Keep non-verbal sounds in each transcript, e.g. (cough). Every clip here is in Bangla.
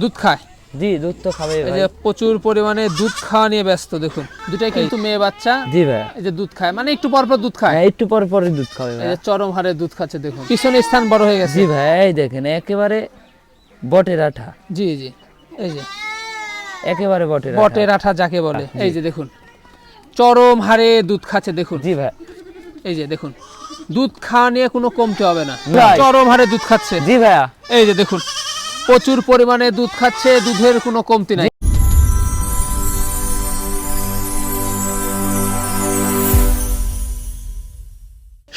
দুধ খায়? জি দুধ তো খাবে এই যে প্রচুর পরিমাণে দুধ খাওয়া নিয়ে ব্যস্ত দেখুন। দুটাই কিন্তু মেয়ে বাচ্চা। জি ভাই। এই যে দুধ খায় মানে একটু পর পর দুধ খায়। হ্যাঁ একটু পরে পরে দুধ খাবে এই যে চরম হারে দুধ খাচ্ছে দেখুন। পিছনে স্থান বড় হয়ে গেছে। জি ভাই এই দেখেন একেবারে বটের আঠা। জি জি। এই যে। একেবারে বটের। বটের আঠা যাকে বলে। এই যে দেখুন। চরম হারে দুধ খাচ্ছে দেখুন। জি ভাই। এই যে দেখুন। দুধ খাওয়া নিয়ে কোনো কমতে হবে না। চরম হারে দুধ খাচ্ছে। জি ভাইয়া। এই যে দেখুন। প্রচুর পরিমাণে দুধ খাচ্ছে, দুধের কোনো কমতি নাই।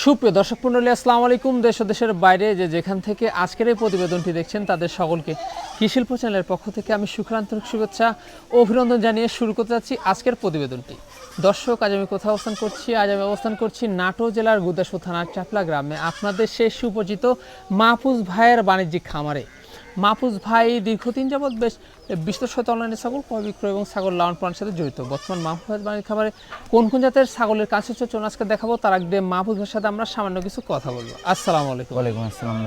সুপ্রিয় দর্শক মন্ডলী আসসালামু আলাইকুম। দেশ দেশের বাইরে যে যেখান থেকে আজকের এই প্রতিবেদনটি দেখছেন, তাদের সকলকে কৃষিল্প চ্যানেলের পক্ষ থেকে আমি সুখান্তরিক শুভেচ্ছা, অভিনন্দন জানিয়ে শুরু করতে যাচ্ছি আজকের প্রতিবেদনটি। দর্শক, আজ আমি কোথাও অবস্থান করছি? আজ আমি অবস্থান করছি নাটো জেলার গুদাসু থানার চাপলা গ্রামে। আপনাদের সেই সুপরিচিত মাহফুজ ভাইয়ের বাণিজ্যিক খামারে। মাহফুজ ভাই দীর্ঘদিন যাবৎ বেশ বিস্তর শত অনলাইনে ছাগল ক্রয় বিক্রয় এবং ছাগল লালন পালনের সাথে জড়িত। বর্তমান মাহফুজ ভাইয়ের বাণিজ্যিক খামারে কোন কোন জাতের ছাগলের কাছে চলুন আজকে দেখাবো। তার আগে মাহফুজ ভাইয়ের সাথে আমরা সামান্য কিছু কথা বলব। আসসালামু আলাইকুম। ওয়ালাইকুম আসসালাম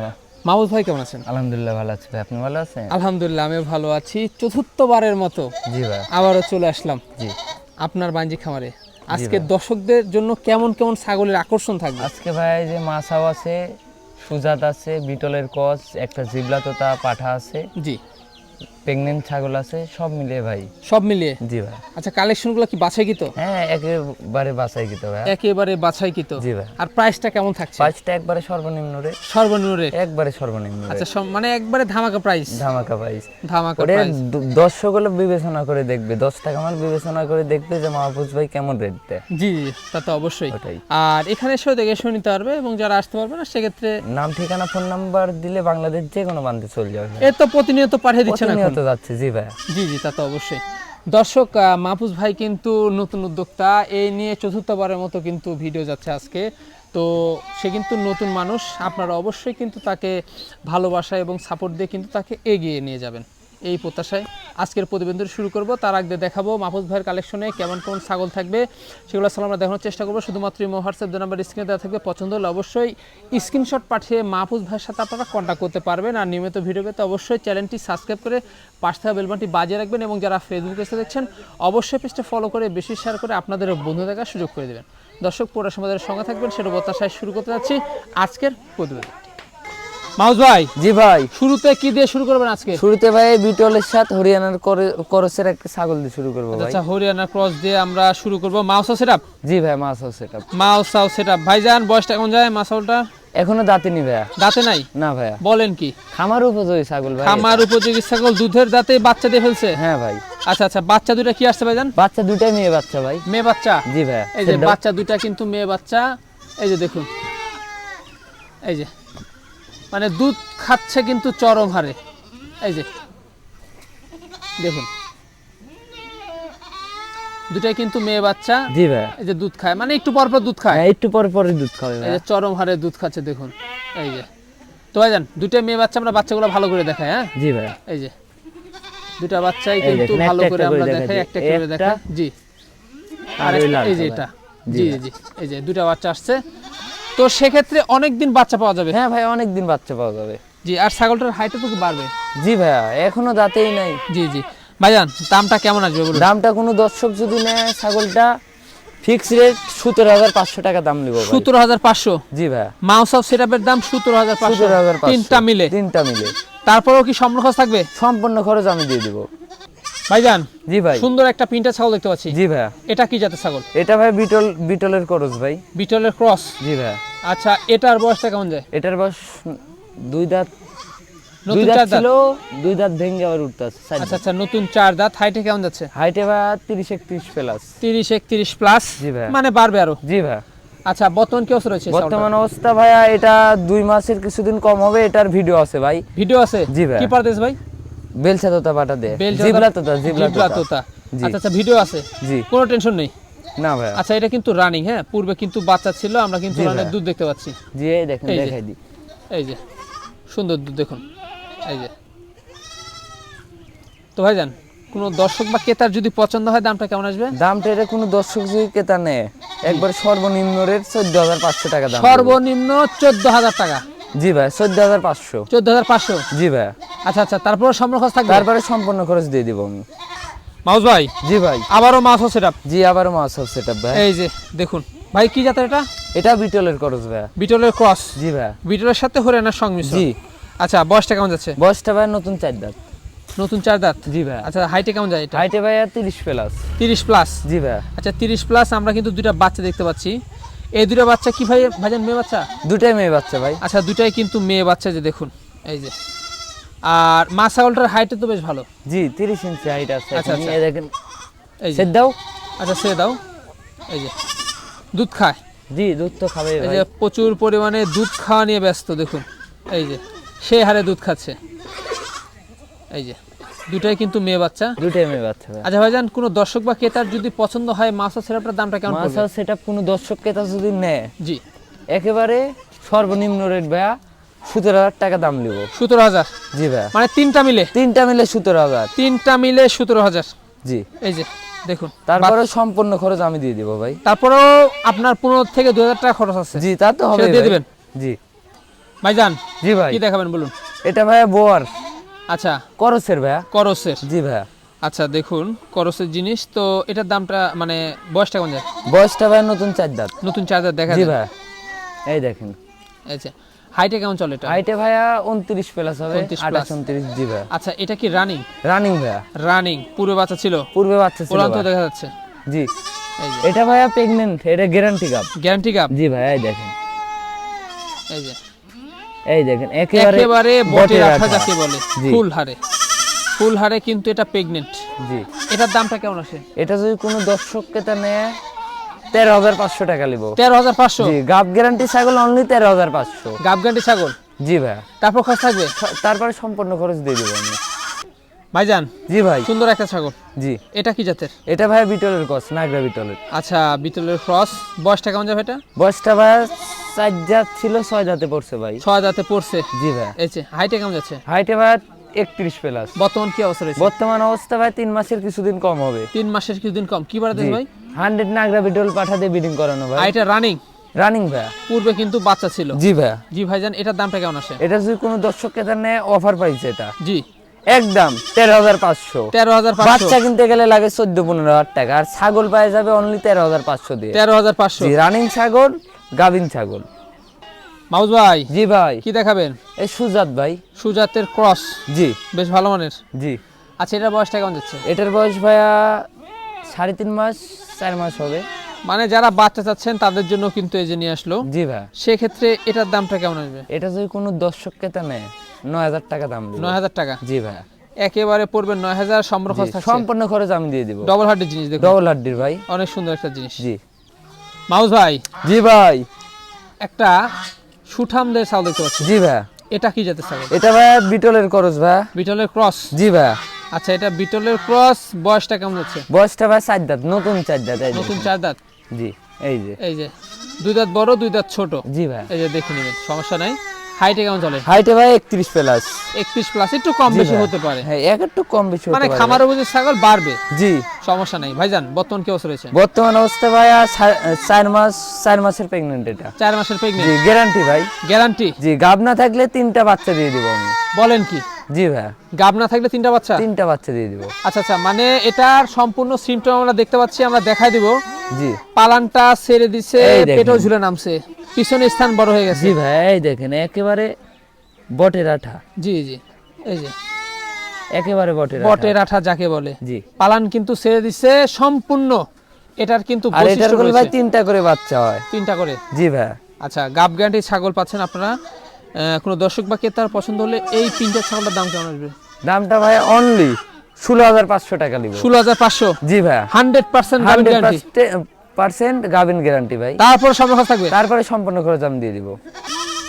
মাহফুজ ভাই কেমন আছেন? আলহামদুলিল্লাহ ভালো আছি ভাই আপনি ভালো আছেন? আলহামদুলিল্লাহ আমি ভালো আছি। চতুর্থবারের মতো জি ভাই আবারও চলে আসলাম। জি। আপনার বাণিজ্যিক খামারে। আজকে দর্শকদের জন্য কেমন কেমন ছাগলের আকর্ষণ থাকবে? আজকে ভাই যে মাছাও আছে সুজাত আছে বিটলের কস একটা জিবলা তোতা পাঠা আছে। জি। প্রেগনেন্ট ছাগল আছে সব মিলিয়ে ভাই। সব মিলিয়ে? জি ভাই। আচ্ছা কালেকশনগুলো কি বাছাইকৃত? হ্যাঁ একেবারে বাসাই কিতো ভাই। একেবারে বাছাইকৃত। জি ভাই। আর প্রাইসটা কেমন থাকছে? পাঁচটা একবারে সর্বনিম্ন রে। সর্বনিম্ন রেট একবারে সর্বনিম্ন আচ্ছা মানে একবারে ধামাকা প্রাইস ধামাকা প্রাইস ধামাকা প্রাইস দ- দর্শক হলো বিবেচনা করে দেখবে দশ টাকা মাল বিবেচনা করে দেখবে যে মাহফুজ ভাই কেমন রেট দেয়। জি জি তা তো অবশ্যই। আর এখানে এসেও দেখে শুনে নিতে পারবে এবং যারা আসতে পারবে না সেক্ষেত্রে নাম ঠিকানা ফোন নাম্বার দিলে বাংলাদেশ যে কোনো বান্ধে চলে যাবে। এ তো প্রতিনিয়ত পাঠিয়ে দিচ্ছেন এখন। প্রতিনিয়ত যাচ্ছি জি ভাই জি জি তা তো অবশ্যই। দর্শক আহ, মাহফুজ ভাই কিন্তু নতুন উদ্যোক্তা এই নিয়ে চতুর্থবারের মতো কিন্তু ভিডিও যাচ্ছে আজকে। তো সে কিন্তু নতুন মানুষ আপনারা অবশ্যই কিন্তু তাকে ভালোবাসা এবং সাপোর্ট দিয়ে কিন্তু তাকে এগিয়ে নিয়ে যাবেন। এই প্রত্যাশায় আজকের প্রতিবেদন শুরু করব। তার আগে দেখাবো মাহফুজ ভাইয়ের কালেকশনে কেমন কেমন ছাগল থাকবে, সেগুলো আসলে আমরা দেখানোর চেষ্টা করব। শুধুমাত্র ইমো দু নাম্বার স্ক্রিনে দেওয়া থাকবে, পছন্দ হলে অবশ্যই স্ক্রিনশট পাঠিয়ে মাহফুজ ভাইয়ের সাথে আপনারা কন্ট্যাক্ট করতে পারবেন। আর নিয়মিত ভিডিও পেতে অবশ্যই চ্যানেলটি সাবস্ক্রাইব করে পাশ থাকা বেলবানটি বাজিয়ে রাখবেন এবং যারা ফেসবুকে এসে দেখছেন, অবশ্যই পেজটা ফলো করে বেশি শেয়ার করে আপনাদের বন্ধু দেখার সুযোগ করে দেবেন। দর্শক, পুরো সমাজের সঙ্গে থাকবেন, সেটা প্রত্যাশায় শুরু করতে যাচ্ছি আজকের প্রতিবেদন মাউস ভাই জি ভাই। শুরুতে কি দিয়ে শুরু করবেন আজকে? শুরুতে ভাই বিটলের সাথে হরিয়ানার করে- করসের একটা ছাগল দিয়ে শুরু করব ভাই। আচ্ছা হরিয়ানা ক্রস দিয়ে আমরা শুরু করব। মাউসা সেটআপ জি ভাই মাছ আছে এটা মাউসাও সেটআপ ভাইজান বয়সটা কেমন যায় মাসাউলটা এখনও দাঁতিনি ভাইয়া। দাঁতে নাই? না ভাইয়া। বলেন কি? খামার উপযোগী ছাগল ভাই খামার উপযোগী ছাগল দুধের দাঁতে বাচ্চা দিয়ে ফেলছে? হ্যাঁ ভাই। আচ্ছা আচ্ছা বাচ্চা দুটা কি আসছে ভাইজান? বাচ্চা দুটাই মেয়ে বাচ্চা ভাই। মেয়ে বাচ্চা? জি ভাইয়া। এই যে বাচ্চা দুইটা কিন্তু মেয়ে বাচ্চা। এই যে দেখুন। এই যে মানে দুধ খাচ্ছে কিন্তু চরম হারে। এই যে দেখুন। দুটাই কিন্তু মেয়ে বাচ্চা। জি ভাইয়া। এই যে দুধ খায়। মানে একটু পর পর দুধ খায়। হ্যাঁ একটু পরে পরে দুধ খাবে এই যে চরম হারে দুধ খাচ্ছে দেখুন। এই যে। তো ভাইজান দুইটা মেয়ে বাচ্চা আমরা বাচ্চাগুলো ভালো করে দেখাই হ্যাঁ? জি ভাইয়া। এই যে দুটা বাচ্চাই কিন্তু ভালো করে আমরা দেখা দেখাই একটা করে দেখা জি। আর এই যে এটা। জি জি এই যে দুটা বাচ্চা আসছে। তো সেক্ষেত্রে অনেক দিন বাচ্চা পাওয়া যাবে? হ্যাঁ ভাই অনেক দিন বাচ্চা পাওয়া যাবে। জি আর ছাগলটার হাইটও তো বাড়বে। জি ভাইয়া এখনও দাঁতেই নাই। জি জি। ভাইজান দামটা কেমন আসবে বলুন? দামটা কোনো দর্শক যদি নেয় ছাগলটা ফিক্স রেট সতেরো হাজার পাঁচশো টাকা দাম নিব। সতেরো হাজার পাঁচশো? জি ভাইয়া। মাউস অফ সেটআপের দাম সতেরো হাজার পাঁচশো। তিনটা মিলে। তিনটা মিলে। তারপরেও কি সম্পূর্ণ খরচ থাকবে? সম্পূর্ণ খরচ আমি দিয়ে দিব। ভাইজান জি ভাই। সুন্দর একটা পিনটা ছাগল দেখতে পাচ্ছি। জি ভাইয়া। এটা কি জাতের ছাগল? এটা ভাই বিটল বিটলের খরচ ভাই। বিটলের ক্রস? জি ভাইয়া। আচ্ছা এটার বয়সটা কেমন যায়? এটার বয়স দুই দাঁত দুই নতুন দাঁত চার দাঁত? ছিল দুই দাঁত ভেঙে আবার উঠতে আছে আচ্ছা আচ্ছা নতুন চার দাঁত হাইটে কেমন যাচ্ছে? হাইটে ভাই তিরিশ একত্রিশ প্লাস তিরিশ একত্রিশ প্লাস জি ভাই। মানে বাড়বে আরও। জি ভাইয়া। আচ্ছা বর্তমান কি অবস্থা রয়েছে বর্তমান অবস্থা ভাইয়া এটা দুই মাসের কিছুদিন কম হবে এটার ভিডিও আছে ভাই। ভিডিও আছে? জি ভাই। কি পারদেশ ভাই? বেলসা তোতা পাটা দে জিবলা তোতা জিবলা তোতা আচ্ছা আচ্ছা ভিডিও আছে? জি। কোনো টেনশন নেই? না ভাইয়া। আচ্ছা এটা কিন্তু রানিং হ্যাঁ? পূর্বে কিন্তু বাচ্চা ছিল আমরা কিন্তু রানের দুধ দেখতে পাচ্ছি। জি এই দেখেন দেখাই দি। এই যে। সুন্দর দুধ দেখুন। এই যে। তো ভাইজান কোনো দর্শক বা ক্রেতার যদি পছন্দ হয় দামটা কেমন আসবে? দামটা এটা কোনো দর্শক যদি ক্রেতা নেয় একবার সর্বনিম্ন রেট চোদ্দ হাজার পাঁচশো টাকা দাম সর্বনিম্ন চোদ্দ হাজার টাকা। জি ভাই চোদ্দ হাজার পাঁচশো। চোদ্দ হাজার পাঁচশো। জি ভাই আচ্ছা আচ্ছা তারপরে সম্পূর্ণ খরচ থাকবে? তারপরে সম্পূর্ণ খরচ দিয়ে দিব আমি। মাউস ভাই? জি ভাই। আবারও মাছ হচ্ছে এটা জি আবারও মাছ হবে সেটা ভাই। এই যে দেখুন। ভাই কি জাতের এটা? এটা বিটলের খরচ ভাই। বিটলের ক্রস? জি ভাই। বিটলের সাথে হরিয়ানার সংমিশ্রণ? জি। আচ্ছা বয়সটা কেমন যাচ্ছে? বয়সটা ভাই নতুন চার দাঁত। নতুন চার দাঁত? জি ভাই। আচ্ছা হাইটে কেমন যায় এটা? হাইটে ভাই তিরিশ প্লাস তিরিশ প্লাস জি ভাই। আচ্ছা তিরিশ প্লাস আমরা কিন্তু দুইটা বাচ্চা দেখতে পাচ্ছি। এই দুটো বাচ্চা কি ভাই ভাইজান মেয়ে বাচ্চা? দুটাই মেয়ে বাচ্চা ভাই। আচ্ছা দুটাই কিন্তু মেয়ে বাচ্চা যে দেখুন। এই যে। আর মা ছাগলটার হাইটে তো বেশ ভালো। জি তিরিশ ইঞ্চি হাইট আছে। আচ্ছা, আচ্ছা। এই দেখেন এই যে। দাও। আচ্ছা সে দাও। এই যে। দুধ খায়। জি দুধ তো খাবে এই যে প্রচুর পরিমাণে দুধ খাওয়া নিয়ে ব্যস্ত দেখুন। এই যে সে হারে দুধ খাচ্ছে। এই যে দুটাই কিন্তু মেয়ে বাচ্চা। দুটাই মেয়ে বাচ্চা ভাই। আচ্ছা ভাইজান কোনো দর্শক বা ক্রেতার যদি পছন্দ হয় মাছ সেরাপটার দামটা কেমন মাছ পড়বে? সেটা কোনো দর্শক ক্রেতা যদি নেয় জি। একেবারে সর্বনিম্ন রেট ভাইয়া সতেরো হাজার টাকা দাম নিব। সতেরো হাজার? জি ভাই মানে তিনটা মিলে? তিনটা মিলে সতেরো হাজার। তিনটা মিলে সতেরো হাজার? জি। এই যে দেখুন। তারপরে সম্পূর্ণ খরচ আমি দিয়ে দিব ভাই। তারপরেও আপনার পনেরো থেকে দু হাজার টাকা খরচ আছে। জি তা তো হবে দিয়ে। দিবেন? জি। ভাইজান জি ভাই। কি দেখাবেন বলুন? এটা ভাইয়া বোয়ার। আচ্ছা। করসের ভাইয়া। করসের। জি ভাইয়া। আচ্ছা দেখুন করসের জিনিস তো এটার দামটা মানে বয়সটা কেমন যায়? বয়সটা ভাই নতুন চার দাঁত। নতুন চার্জার দেখা জি যায়। ভাইয়া। এই দেখেন। আচ্ছা হাইটে কেমন চলে এটা? হাইটে ভাইয়া উনত্রিশ প্লাস হবে 28 29 আঠাশ জি ভাইয়া। আচ্ছা এটা কি রানিং রানিং ভাইয়া। রানিং পুরো বাচ্চা ছিল? পূর্বে বাচ্চা ছিল উড়ান্ত ভাইয়া। দেখা যাচ্ছে। জি। এই যে। এটা ভাইয়া প্রেগনেন্ট এটা গ্যারান্টি কাপ গ্যারান্টি কাপ জি ভাই এই দেখেন। এই যে। এই দেখেন একেবারে একেবারে বটে রাখা। যাকে বলে ফুল হারে। ফুল হারে কিন্তু এটা প্রেগনেন্ট জি। এটার দামটা কেমন আসে? এটা যদি কোনো দর্শক ক্রেতা নেয় তেরো হাজার পাঁচশো টাকা নিব তেরো হাজার পাঁচশো? জি গাব গ্যারান্টি ছাগল অনলি তেরো হাজার পাঁচশো। গাব গ্যারান্টি ছাগল? জি ভাই তারপর খরচ থাকবে? তারপরে সম্পূর্ণ খরচ দিয়ে দেবো আমি। ভাইজান জি ভাই। সুন্দর একটা ছাগল। জি। এটা কি জাতের? এটা ভাই বিটলের কস নাগরা বিটলের। আচ্ছা বিটলের ক্রস বয়সটা কেমন যাবে এটা? বয়সটা ভাই চার জাত ছিল ছয় জাতে পড়ছে ভাই। ছয় দাঁতে পড়ছে? জি ভাই এই হাইটে কেমন যাচ্ছে? হাইটে ভাই একত্রিশ প্লাস বর্তমান কি অবস্থা রয়েছে? বর্তমান অবস্থা ভাই তিন মাসের কিছুদিন কম হবে। তিন মাসের কিছুদিন কম। কি বাড়া জি। ভাই? হান্ড্রেড নাগরা বিটল পাঠা দিয়ে বিডিং করানো ভাই। এটা রানিং রানিং ভাই পূর্বে কিন্তু বাচ্চা ছিল। জি ভাই জি ভাইজান এটার দামটা কেমন আসে? এটা যদি কোনো দর্শক ক্রেতা নেয় অফার পাইছে এটা। জি। একদম তেরো হাজার পাঁচশো। তেরো হাজার বাচ্চা কিনতে গেলে লাগে চোদ্দ পনেরো হাজার টাকা। আর ছাগল পাওয়া যাবে অনলি তেরো হাজার পাঁচশো দিয়ে। তেরো হাজার পাঁচশো। রানিং ছাগল গাভিন ছাগল। মাউজ ভাই জি ভাই। কি দেখাবেন? এই সুজাত ভাই। সুজাতের ক্রস জি। বেশ ভালো মানের। জি। আচ্ছা এটার বয়সটা কেমন যাচ্ছে? এটার বয়স ভাইয়া সাড়ে তিন মাস চার মাস হবে। মানে যারা বাচ্চা চাচ্ছেন তাদের জন্য কিন্তু এই যে নিয়ে আসলো। জি ভাই। সেক্ষেত্রে এটার দামটা কেমন আসবে? এটা যদি কোনো দর্শক ক্রেতা নেয় নয় হাজার টাকা দাম নয় হাজার টাকা? জি ভাই। একেবারে পড়বে নয় হাজার সম্পর্ক সম্পূর্ণ খরচ আমি দিয়ে দিব। ডবল হার্টের জিনিস দেখুন। ডবল হাড্ডির ভাই। অনেক সুন্দর একটা জিনিস। জি। মাউস ভাই। জি ভাই। একটা সুঠামদের ছাগল দেখতে পাচ্ছি। জি ভাই। এটা কি জাতের ছাগল এটা ভাই বিটলের খরচ ভাই। বিটলের ক্রস। জি ভাই। আচ্ছা এটা বিটলের ক্রস বয়সটা কেমন হচ্ছে? বয়সটা ভাই চার দাঁত নতুন চার দাঁত নতুন চার দাঁত? জি এই যে। এই যে দুই দাঁত বড় দুই দাঁত ছোট? জি ভাই। এই যে দেখে নেবেন সমস্যা নাই। হাইটে কেমন চলে? হাইটে ভাই একত্রিশ প্লাস। একত্রিশ প্লাস একটু কম বেশি হতে পারে। হ্যাঁ এক একটু কম বেশি হতে মানে পারে। খামার বুঝে ছাগল বাড়বে? জি। সমস্যা নাই। ভাইজান বর্তমান কি অবস্থা রয়েছে? বর্তমান অবস্থা ভাই আর চা- চার মাস চার মাসের প্রেগনেন্ট এটা। চার মাসের প্রেগন্যান্ট জি গ্যারান্টি ভাই। গ্যারান্টি জি গাব না থাকলে তিনটা বাচ্চা দিয়ে দিব আমি। বলেন কি? জি ভাই গাব না থাকলে তিনটা বাচ্চা? তিনটা বাচ্চা দিয়ে দিব। আচ্ছা আচ্ছা মানে এটার সম্পূর্ণ সিমটম আমরা দেখতে পাচ্ছি আমরা দেখাই দিব। জি। পালানটা ছেড়ে দিছে পেটও ঝুলে নামছে। পিছনে স্থান বড় হয়ে গেছে। জি ভাই এই দেখেন একেবারে বটের আঠা। জি জি এই যে। একেবারে বটের আঠা। বটের আঠা যাকে বলে। জি। পালান কিন্তু ছেড়ে দিছে সম্পূর্ণ। এটার কিন্তু আর এটার ভাই। তিনটা করে বাচ্চা হয়। তিনটা করে। জি ভাই আচ্ছা গাব গ্যারান্টি ছাগল পাচ্ছেন আপনারা। কোনো দর্শক বা ক্রেতার পছন্দ হলে এই তিনটা ছাগলের দাম কেমন আসবে? দামটা ভাই অনলি ষোলো হাজার পাঁচশো টাকা নিব। ষোলো হাজার পাঁচশো? জি ভাই হান্ড্রেড পার্সেন্ট গ্যারান্টি পার্সেন্ট গাভিন গ্যারান্টি ভাই। তারপর সব খরচ থাকবে? তারপরে সম্পূর্ণ খরচ আমি দিয়ে দিব।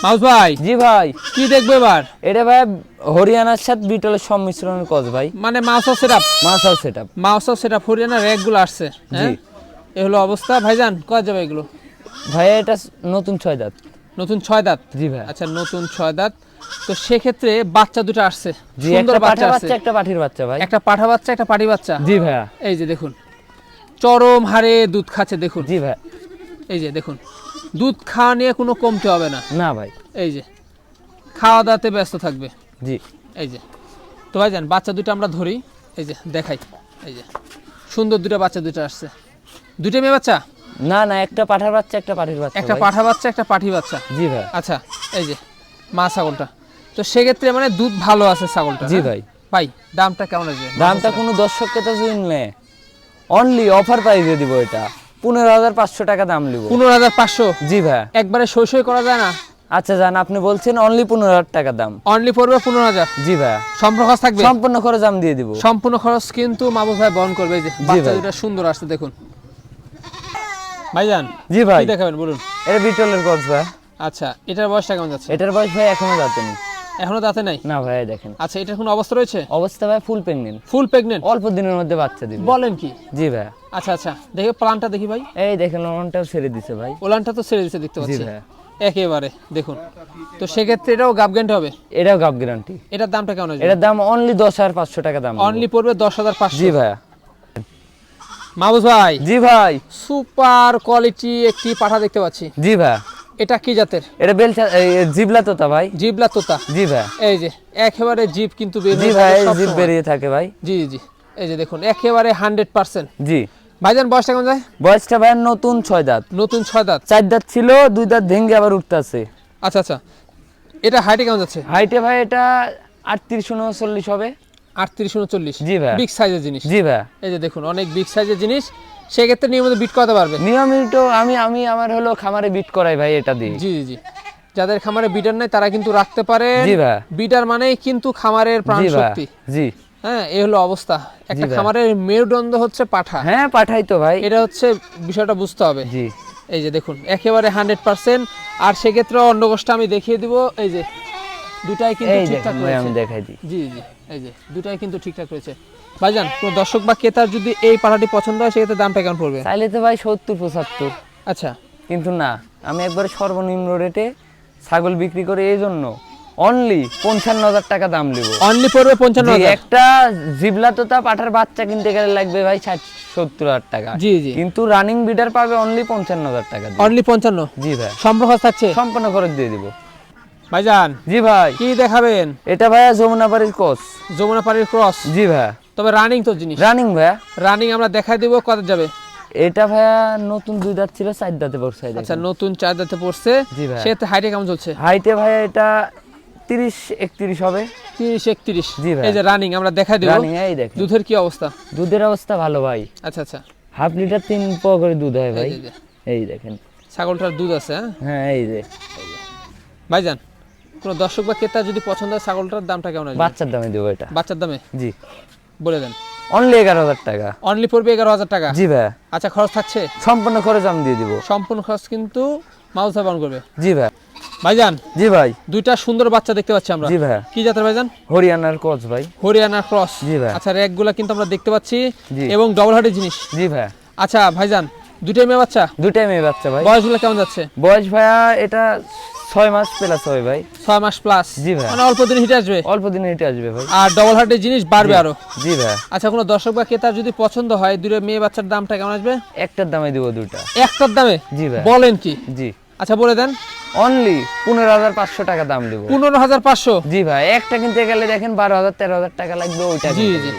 মাউস ভাই জি ভাই। কি দেখবে এবার? এটা ভাই হরিয়ানার সাথে বিটলের সংমিশ্রণের কজ ভাই। মানে mouse set up মাছাও set up mouse set up Haryana র্যাকগুলো আসছে হ্যাঁ? এ হলো অবস্থা। ভাইজান কয় যাবে এগুলো? ভাই এটা নতুন ছয় দাঁত। নতুন ছয় দাঁত? জি ভাই। আচ্ছা নতুন ছয় দাঁত। তো সেক্ষেত্রে বাচ্চা দুটো আসছে। সুন্দর বাচ্চা আছে একটা পাঠির বাচ্চা ভাই। একটা পাঠা বাচ্চা একটা পাটি বাচ্চা? জি ভাইয়া। এই যে দেখুন চরম হারে দুধ খাচ্ছে দেখুন। জি ভাই এই যে দেখুন দুধ খাওয়া নিয়ে কোনো কমতে হবে না। না ভাই। এই যে খাওয়া দাওয়াতে ব্যস্ত থাকবে। জি। এই যে তো ভাইজান বাচ্চা দুটো আমরা ধরি। এই যে দেখাই। এই যে সুন্দর দুটো বাচ্চা দুটো আসছে। দুটো মেয়ে বাচ্চা? না না একটা পাঠার বাচ্চা একটা পাঠির বাচ্চা একটা পাঠা বাচ্চা একটা পাঠি বাচ্চা। জি ভাই। আচ্ছা এই যে মা ছাগলটা। তো সেক্ষেত্রে মানে দুধ ভালো আছে ছাগলটা জি ভাই। ভাই দামটা কেমন আসবে দামটা কোনো দর্শককে তো শুনলে অনলি অফার প্রাইসে দিব এটা। পনেরো হাজার পাঁচশো টাকা দাম নিব। পনেরো হাজার পাঁচশো? জি ভাই। একবারে সই সই করা যায় না? আচ্ছা জান আপনি বলছেন অনলি পনেরো হাজার টাকা দাম। অনলি পড়বে পনেরো হাজার? জি ভাই। সম্পূর্ণ খরচ থাকবে? সম্পূর্ণ খরচ দাম দিয়ে দিব। সম্পূর্ণ খরচ কিন্তু মামুদ ভাই বহন করবে। এই যে বাচ্চা। দুটা সুন্দর আসছে দেখুন। ভাইজান জি ভাই। কি দেখাবেন বলুন। এটা বিটলের কচ ভাই। আচ্ছা এটার বয়সটা কেমন যাচ্ছে? এটার বয়স ভাই এখনও যাতেনি এখনও দাঁতে নাই? না ভাই দেখেন। আচ্ছা এটার কোনো অবস্থা রয়েছে? অবস্থা ভাই ফুল প্রেগনেন্ট ফুল প্রেগনেন্ট অল্প দিনের মধ্যে বাচ্চা দিবে। বলেন কি? জি ভাই। আচ্ছা আচ্ছা দেখে প্লানটা দেখি ভাই। এই দেখেন ওলানটাও ছেড়ে দিছে ভাই। ওলানটা তো ছেড়ে দিতে দেখতে জি পাচ্ছি ভাই। একেবারে দেখুন। তো সেক্ষেত্রে এটাও গাবগেন্ট হবে? এটাও গাব গ্যারান্টি এটার দামটা কেমন এটার দাম অনলি দশ হাজার পাঁচশো টাকা দাম। অনলি পড়বে দশ হাজার পাঁচশো। জি ভাই। মাহবুজ ভাই জি ভাই। সুপার কোয়ালিটি একটি পাঠা দেখতে পাচ্ছি। জি ভাই। এটা কি জাতের? এটা এই জিবলা তোতা ভাই। জিবলা তোতা। জি ভাই। এই যে একেবারে জিপ কিন্তু বের জি ভাই সময়। বেরিয়ে থাকে ভাই। জি জি। এই যে দেখুন একেবারে হান্ড্রেড পার্সেন্ট। জি। ভাইজান বয়সটা কেমন যায়? বয়সটা ভাই নতুন ছয় দাঁত। নতুন ছয় দাঁত। চার দাঁত ছিল দুই দাঁত ভেঙে আবার উঠতেছে। আচ্ছা আচ্ছা। এটা হাইটে কেমন যাচ্ছে? হাইটে ভাই এটা আটত্রিশ উনচল্লিশ হবে। আটত্রিশ উনচল্লিশ। জি ভাই। বিগ সাইজের জিনিস। জি ভাই। এই যে দেখুন অনেক বিগ সাইজের জিনিস। সেক্ষেত্রে নিয়মিত বিট করতে পারবে। নিয়মিত আমি আমি আমার হলো খামারে বিট করাই ভাই এটা দিয়ে। জি জি যাদের খামারে বিটার নাই তারা কিন্তু রাখতে পারে জি ভাই। বিটার মানেই কিন্তু খামারের প্রাণ শক্তি জি। হ্যাঁ এই হলো অবস্থা। একটা খামারের মেরুদণ্ড হচ্ছে পাঠা। হ্যাঁ পাঠাই তো ভাই। এটা হচ্ছে বিষয়টা বুঝতে হবে। জি। এই যে দেখুন একেবারে হান্ড্রেড পার্সেন্ট আর সেক্ষেত্রে অন্ডকোষটা আমি দেখিয়ে দিব। এই যে দুটাই কিন্তু ঠিকঠাক আমি দেখাই দিই। জি জি। এই যে দুটাই কিন্তু ঠিকঠাক রয়েছে। ভাইজান কোনো দর্শক বা ক্রেতার যদি এই পাঠাটি পছন্দ হয় সেক্ষেত্রে দামটা কেমন পড়বে? চাইলে তো ভাই সত্তর পঁচাত্তর। আচ্ছা। কিন্তু না আমি একবার সর্বনিম্ন রেটে ছাগল বিক্রি করে এই জন্য। অনলি পঞ্চান্ন হাজার টাকা দাম নেব। অনলি পড়বে পঞ্চান্ন হাজার একটা জিবলা তোতা পাঠার বাচ্চা কিনতে গেলে লাগবে ভাই ষাট সত্তর হাজার টাকা। জি জি। কিন্তু রানিং বিডার পাবে অনলি পঞ্চান্ন হাজার টাকা অনলি পঞ্চান্ন? জি ভাই। সম্পর্ক থাকছে? সম্পূর্ণ খরচ দিয়ে দিব। ভাইজান জি ভাই। কি দেখাবেন? এটা ভাইয়া যমুনা বাড়ির কোচ যমুনা পাড়ির ক্রস? জি ভাইয়া। তবে রানিং তো জিনিস। রানিং ভাইয়া। রানিং আমরা দেখাই দিব কত যাবে। এটা ভাইয়া নতুন দুই দাঁত ছিল চার দাঁতে পড়ছে আচ্ছা নতুন চার দাঁতে পড়ছে। জি ভাই। সেক্ষেত্রে হাইটে কেমন চলছে? হাইটে ভাইয়া এটা তিরিশ একত্রিশ হবে। তিরিশ একত্রিশ। জি ভাই। এই যে রানিং আমরা দেখাই দিব। রানিং এই দেখেন। দুধের কি অবস্থা? দুধের অবস্থা ভালো ভাই। আচ্ছা আচ্ছা। হাফ লিটার তিন প করে দুধ হয় ভাই। এই দেখেন। ছাগলটার দুধ আছে হ্যাঁ? হ্যাঁ এই যে। ভাইজান কোনো দর্শক বা ক্রেতা যদি পছন্দ হয় ছাগলটার দামটা কেমন আসবে? বাচ্চার দামে দেবো এটা। বাচ্চার দামে? জি। বলে দেন। অনলি এগারো হাজার টাকা। অনলি পড়বে এগারো হাজার টাকা? জি ভাই আচ্ছা খরচ থাকছে? সম্পূর্ণ খরচ আমি দিয়ে দিব। সম্পূর্ণ খরচ কিন্তু মাউস বহন করবে। জি ভাই ভাইজান জি ভাই। দুইটা সুন্দর বাচ্চা দেখতে পাচ্ছি আমরা। জি ভাই কি জাতের ভাইজান? হরিয়ানার কোচ ভাই। হরিয়ানা ক্রস। জি ভাই। আচ্ছা র্যাকগুলা কিন্তু আমরা দেখতে পাচ্ছি জি। এবং ডবল হার্টের জিনিস। জি ভাই আচ্ছা ভাইজান দুইটাই মেয়ে বাচ্চা? দুটাই মেয়ে বাচ্চা ভাই। বয়সগুলো কেমন যাচ্ছে? বয়স ভাইয়া এটা ছয় মাস প্লাস হবে ভাই। ছয় মাস প্লাস জি ভাই। মানে অল্প দিন হিটে আসবে? অল্প দিনে হেঁটে আসবে ভাই। আর ডবল হার্টের জিনিস বাড়বে আরও? জি ভাই। আচ্ছা কোনো দর্শক বা ক্রেতার যদি পছন্দ হয় দুটো মেয়ে বাচ্চার দামটা কেমন আসবে? একটার দামে দিব দুটা। একটার দামে? জি ভাই। বলেন কি? জি। আচ্ছা বলে দেন। অনলি পনেরো হাজার পাঁচশো টাকা দাম দিব। পনেরো হাজার পাঁচশো? জি ভাই একটা কিনতে গেলে দেখেন বারো হাজার তেরো হাজার টাকা লাগবে ওইটা জি জি।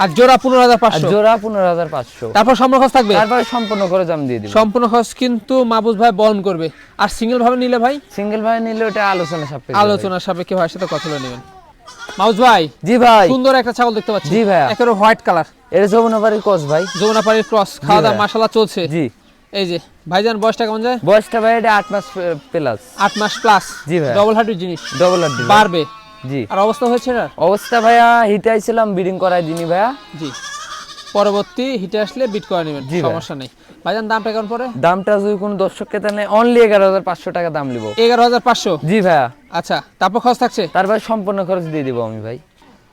আর জোড়া পনেরো হাজার পাঁচশো। জোড়া পনেরো হাজার পাঁচশো। তারপর সম্পূর্ণ খরচ থাকবে? তারপরে সম্পূর্ণ করে দাম দিয়ে দিব। সম্পূর্ণ খরচ কিন্তু মাহবুজ ভাই বহন করবে। আর সিঙ্গেল ভাবে নিলে ভাই? সিঙ্গেল ভাই নিলে ওটা আলোচনা সাপেক্ষে ভাই। আলোচনার সাপেক্ষে ভাইয়ের সাথে কথা বলে নেবেন। মাহবুজ ভাই জি ভাই। সুন্দর একটা ছাগল দেখতে পাচ্ছি। জি ভাইয়া। একেবারে হোয়াইট কালার এটা যমুনা বাড়ির কোচ ভাই। যমুনা পাড়ির ক্রস খাওয়া দাওয়া। মাসালা চলছে। জি। এই যে ভাইজান বয়সটা কেমন যায়? বয়সটা ভাই এটা আট মাস প্লাস আট মাস প্লাস জি ভাইয়া। ডবল হার্টের জিনিস। ডবল আর দিবে। জি। আর অবস্থা হয়েছে না? অবস্থা ভাইয়া হিটে আইছিলাম বিডিং করাই দিনি ভাইয়া। জি। পরবর্তী হিটে আসলে বিট করে নেবেন সমস্যা নেই। ভাইজান দামটা কেমন পড়ে দামটা যদি কোনো নেই অনলি এগারো হাজার পাঁচশো টাকা দাম নিব। এগারো হাজার পাঁচশো? জি ভাইয়া। আচ্ছা তারপর খরচ থাকছে? তারপর সম্পূর্ণ খরচ দিয়ে দিব আমি ভাই।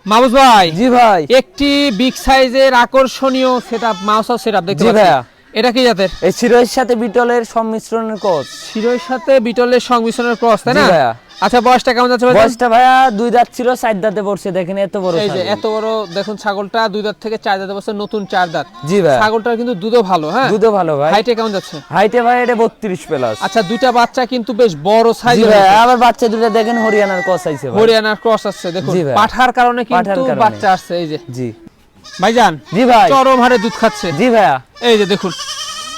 মাহবুজ ভাই জি ভাই। একটি বিগ সাইজের আকর্ষণীয় সেটআপ মাউস সেটআপ দেখতে পাচ্ছি। ভাইয়া। এটা কি জাতের? এই শিরোয়ের সাথে বিটলের সংমিশ্রণের কোচ শিরোর সাথে বিটলের সংমিশ্রণের ক্রস তাই জি না ভাইয়া। আচ্ছা বয়সটা কেমন যাচ্ছে বয়সটা ভাইয়া দুই দাঁত ছিল চার দাঁতে পড়ছে দেখেন এত বড় এই যে এত বড় দেখুন ছাগলটা দুই দাঁত থেকে চার দাঁত বছর নতুন চার দাঁত। জি ভাই। ছাগলটার কিন্তু দুধও ভালো হ্যাঁ? দুধও ভালো ভাই। হাইটে কেমন যাচ্ছে? হাইটে ভাই এটা বত্রিশ প্লাস আচ্ছা দুইটা বাচ্চা কিন্তু বেশ বড় জি সাইজের ভাই আবার বাচ্চা দুটো দেখেন হরিয়ানার কস আইছে ভাই। হরিয়ানার ক্রস আসছে দেখুন। পাঠার কারণে কিন্তু বাচ্চা আসছে এই যে। জি। ভাইজান জি ভাই। চরম হারে দুধ খাচ্ছে। জি ভাইয়া। এই যে দেখুন।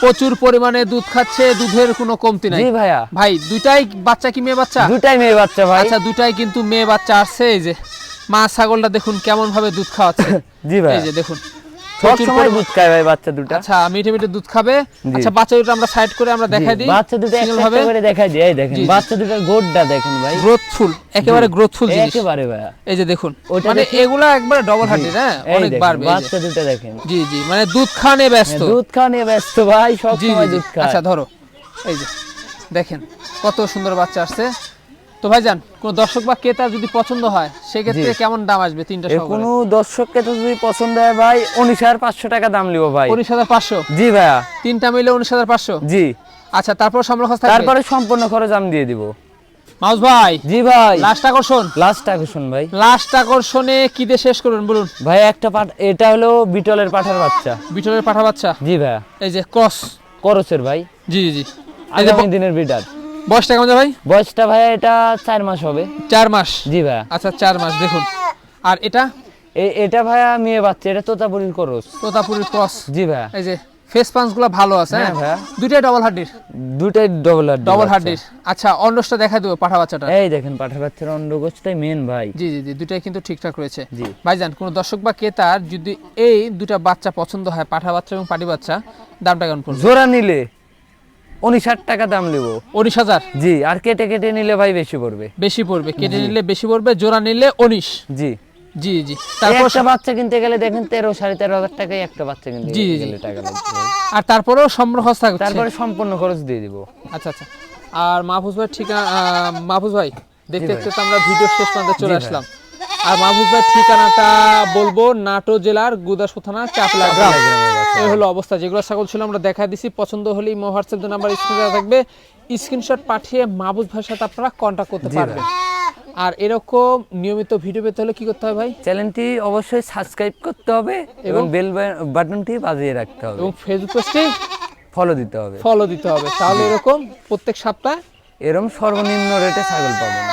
প্রচুর পরিমাণে দুধ খাচ্ছে দুধের কোনো কমতি নাই। জি ভাইয়া। ভাই দুটাই বাচ্চা কি মেয়ে বাচ্চা? দুটাই মেয়ে বাচ্চা ভাই। আচ্ছা দুটাই কিন্তু মেয়ে বাচ্চা আসছে এই যে। মা ছাগলটা দেখুন কেমন ভাবে দুধ খাওয়াচ্ছে। (laughs) জি ভাই এই যে দেখুন। সময় দুধ খায় ভাই বাচ্চা দুটা। আচ্ছা মিঠে মিঠে দুধ খাবে। আচ্ছা বাচ্চা দুটো আমরা সাইড করে আমরা দেখাই দিই। বাচ্চা দুটো ভাবে করে দেখাই দিই। এই দেখেন জি, জি। বাচ্চা দুটার গোডটা দেখেন ভাই। গ্রোথফুল একেবারে গ্রোথফুল জিনিস। একেবারে ভাইয়া। এই যে দেখুন মানে এগুলা একবারে ডবল হ্যাঁ? এই অনেক বাড়বে বাচ্চা দুটো দেখেন। জি জি মানে দুধ খানে ব্যস্ত। দুধ খাওয়া ব্যস্ত ভাই সব সময় দুধ খায়। আচ্ছা ধরো। এই যে দেখেন কত সুন্দর বাচ্চা আসছে। তো ভাইজান কোন দর্শক বা ক্রেতা যদি পছন্দ হয় সেক্ষেত্রে। কেমন দাম আসবে তিনটা কোনো দর্শককে তো যদি পছন্দ হয় ভাই উনিশ হাজার পাঁচশো টাকা দাম লিবো ভাই। উনিশ হাজার পাঁচশো? জি ভাইয়া। তিনটা মিলে উনিশ হাজার পাঁচশো? জি। আচ্ছা তারপর সম্পর্ক থাকবে? তারপরে সম্পূর্ণ খরচ আমি দিয়ে দিব। মাউস ভাই জি ভাই। লাস্ট আকর্ষণ? লাস্ট আকর্ষণ ভাই। লাস্ট আকর্ষণে কি দিয়ে শেষ করবেন বলুন? ভাই একটা পাঠ এটা হলো বিটলের পাঠার বাচ্চা। বিটলের পাঠা বাচ্চা? জি ভাইয়া। এই যে ক্রস। করসের ভাই। জি জি আগামী দিনের বিটার বয়সটা কেমন ভাই? বয়সটা ভাইয়া এটা চার মাস হবে। চার মাস? জি ভাইয়া। আচ্ছা চার মাস দেখুন। আর এটা? এটা ভাইয়া মেয়ে বাচ্চা এটা তোতাপুরির করস। তোতাপুরির ক্রস। জি ভাইয়া। এই যে ফেস পাঞ্চগুলো ভালো আছে হ্যাঁ হ্যাঁ? ভাইয়া। দুইটাই ডবল হাড্ডির? দুটাই ডবল হাড্ডি ডবল। হাড্ডির। আচ্ছা অন্ডসটা দেখা দেবো পাঠা বাচ্চাটা এই দেখেন পাঠার বাচ্চার অন্ডগোছটাই মেন ভাই। জি জি জি দুটাই কিন্তু ঠিকঠাক রয়েছে। জি। ভাইজান কোনো দর্শক বা ক্রেতার যদি এই দুটা বাচ্চা পছন্দ হয় পাঠা বাচ্চা এবং পাটি বাচ্চা দামটা কেমন পড়বে? জোড়া নিলে উনিশ ষাট টাকা দাম নেব। উনিশ হাজার? জি আর কেটে কেটে নিলে ভাই বেশি পড়বে। বেশি পড়বে কেটে নিলে বেশি পড়বে জোড়া নিলে উনিশ। জি। জি জি। তারপর একটা বাচ্চা কিনতে গেলে দেখেন তেরো সাড়ে তেরো হাজার টাকায় একটা বাচ্চা কিনতে জি, জি। টাকা লাগবে। আর তারপরেও সম্পর্ক থাকছে? তারপরে সম্পূর্ণ খরচ দিয়ে দিব। আচ্ছা আচ্ছা। আর মাহফুজ ভাই ঠিকানা মাহফুজ ভাই দেখতে দেখতে তো আমরা ভিডিও শেষ প্রান্তে চলে আসলাম। আর মাহফুজ ভাই ঠিকানাটা বলব নাটো জেলার গুদাসু থানা চাপলা গ্রাম। এই হলো অবস্থা। যেগুলো ছাগল ছিল আমরা দেখা দিছি। পছন্দ হলেই মো হোয়াটসঅ্যাপ নাম্বার স্ক্রিনে থাকবে। স্ক্রিনশট পাঠিয়ে মাহবুজ ভাইয়ের সাথে আপনারা কন্ট্যাক্ট করতে পারবেন। আর এরকম নিয়মিত ভিডিও পেতে হলে কি করতে হবে ভাই? চ্যানেলটি অবশ্যই সাবস্ক্রাইব করতে হবে এবং বেল বাটনটি বাজিয়ে রাখতে হবে। এবং ফেসবুক পেজটি ফলো দিতে হবে। ফলো দিতে হবে। তাহলে এরকম প্রত্যেক সপ্তাহে এরম সর্বনিম্ন রেটে ছাগল পাবেন।